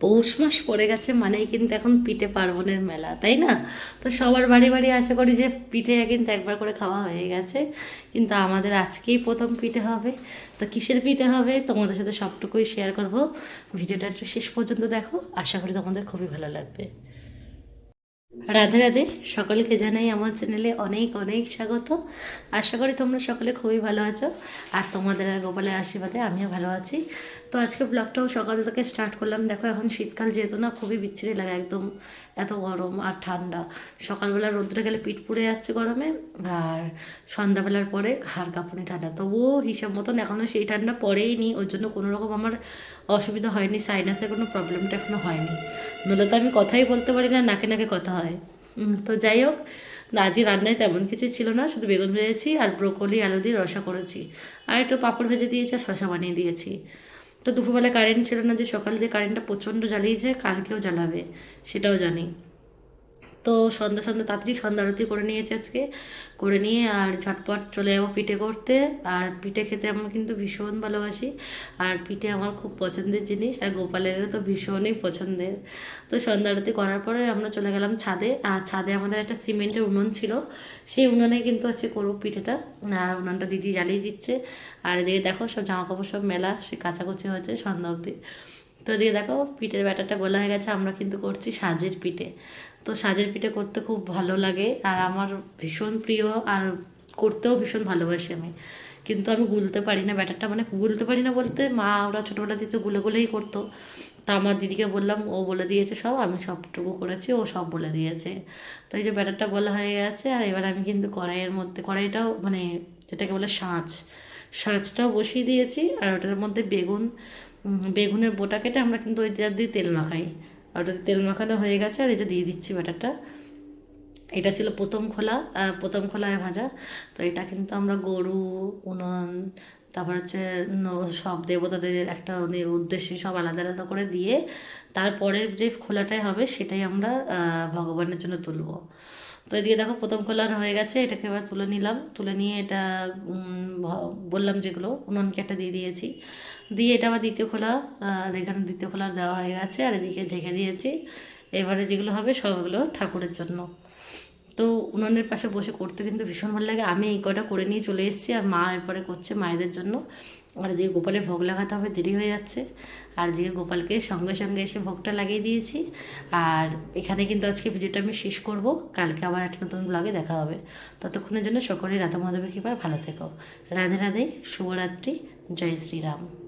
পৌষ মাস পড়ে গেছে মানেই কিন্তু এখন পিঠে পার্বণের মেলা, তাই না? তো সবার বাড়ি বাড়ি আশা করি যে পিঠে কিন্তু একবার করে খাওয়া হয়ে গেছে। কিন্তু আমাদের আজকেই প্রথম পিঠে হবে। তো কিসের পিঠে হবে? তোমাদের সাথে সবটুকুই শেয়ার করব। ভিডিওটা একটু শেষ পর্যন্ত দেখো। আশা করি তোমাদের খুবই ভালো লাগবে। রাধে রাধে, সকলকে জানাই আমার চ্যানেলে অনেক অনেক স্বাগত। আশা করি তোমরা সকলে খুবই ভালো আছো আর তোমাদের আর গোপালের আশীর্বাদে আমিও ভালো আছি। তো আজকে ব্লগটাও সকাল থেকে স্টার্ট করলাম। দেখো, এখন শীতকাল যেহেতু না, খুবই বিচ্ছিরি লাগে একদম। এত গরম আর ঠান্ডা। সকালবেলা রোদ্রে গেলে পিঠ পুড়ে যাচ্ছে গরমে আর সন্ধ্যাবেলার পরে ঘাড় কাঁপুনি ঠান্ডা। তবুও হিসাব মতন এখনও সেই ঠান্ডা পড়েই নি ওর জন্য কোনো রকম আমার অসুবিধা হয়নি সাইনাসের কোনো প্রবলেমটা এখনও হয়নি। নইলে তো আমি কথাই বলতে পারি না, নাকে নাকে কথা হয়। তো যাই হোক আজকে রান্নায় তেমন কিছু ছিল না, শুধু বেগুন ভেজেছি আর ব্রোকলি, আলু দিয়ে রসা করেছি। আর একটু পাঁপড় ভেজে দিয়েছি আর শশা বানিয়ে দিয়েছি। তো দুপুরবেলা কারেন্ট ছিল না যে সকাল দিয়ে কারেন্টটা প্রচণ্ড জ্বালিয়েছে, কালকেও জ্বালাবে, সেটাও জানি। তো সন্ধ্যা সন্ধ্যা তাড়াতাড়ি সন্ধ্যা আরতি করে নিয়েছি আজকে। করে নিয়ে আর ঝটপট চলে যাব পিঠে করতে। আর পিঠে খেতে আমার কিন্তু ভীষণ ভালোবাসি। আর পিঠে আমার খুব পছন্দের জিনিস। আর গোপালেরও তো ভীষণই পছন্দের। তো সন্ধ্যা আরতি করার পরে আমরা চলে গেলাম ছাদে। আর ছাদে আমাদের একটা সিমেন্টের উনুন ছিল। সেই উনুনে কিন্তু আজকে করব পিঠেটা। আর উনুনটা দিদি জ্বালিয়ে দিচ্ছে। আর এদিকে দেখো সব জামা কাপড় সব মেলা। সে কাচাকুচি হয়েছে সন্ধ্যা অবধি। তো এদিকে দেখো, পিঠের ব্যাটারটা গোলা হয়ে গেছে, আমরা কিন্তু করছি সাজের পিঠে। তো সাজের পিঠে করতে খুব ভালো লাগে, আর আমার ভীষণ প্রিয় আর করতেও ভীষণ ভালোবাসি আমি। কিন্তু আমি গুলতে পারি না ব্যাটারটা মানে গুলতে পারি না বলতে, মা ওরা ছোটোবেলা দিতে গুলে গুলেই করতো। তা আমার দিদিকে বললাম, ও বলে দিয়েছে সব, আমি সবটুকু করেছি, ও সব বলে দিয়েছে। তো এই যে ব্যাটারটা গোলা হয়ে গেছে, আর এবার আমি কিন্তু কড়াইয়ের মধ্যে, কড়াইটাও মানে যেটাকে বলে সাঁচ, সাঁচটাও বসিয়ে দিয়েছি, আর ওটার মধ্যে বেগুন বেগুনের বোটা কেটে আমরা কিন্তু ওই দিয়ে তেল মাখাই। আর ওটাতে তেল মাখানো হয়ে গেছে, আর এই যে দিয়ে দিচ্ছি ব্যাটারটা এটা ছিল প্রথম খোলা প্রথম খোলার ভাজা। তো এটা কিন্তু আমরা গরু, উনন, তারপর হচ্ছে সব দেবতাদের একটা ওদের উদ্দেশ্যে সব আলাদা আলাদা করে দিয়ে তারপরের যে খোলাটাই হবে সেটাই আমরা ভগবানের জন্য তুলবো। তো এদিকে দেখো প্রথম খোলার হয়ে গেছে, এটাকে এবার তুলে নিলাম। তুলে নিয়ে এটা বললাম যেগুলো, উনুনকে একটা দিয়ে দিয়েছি। দিয়ে এটা আবার দ্বিতীয় খোলা, আর এখানে দ্বিতীয় খোলা দেওয়া হয়ে গেছে, আর এদিকে ঢেকে দিয়েছি। এবারে যেগুলো হবে সবগুলো ঠাকুরের জন্য। তো উনুনের পাশে বসে করতে কিন্তু ভীষণ ভালো লাগে। আমি এই কটা করে নিয়ে চলে এসেছি আর মা এরপরে করছে মায়েদের জন্য। আর এদিকে গোপালের ভোগ লাগাতে হবে, দেরি হয়ে যাচ্ছে। আর এদিকে গোপালকে সঙ্গে সঙ্গে এসে ভোগটা লাগিয়ে দিয়েছি। আর এখানে কিন্তু আজকে ভিডিওটা আমি শেষ করব। কালকে আবার একটা নতুন ব্লগে দেখা হবে। ততক্ষণের জন্য সকলেই রাধা মাধবের কৃপার ভালো থেকো। রাধে রাধে, শুভরাত্রি, জয় শ্রীরাম।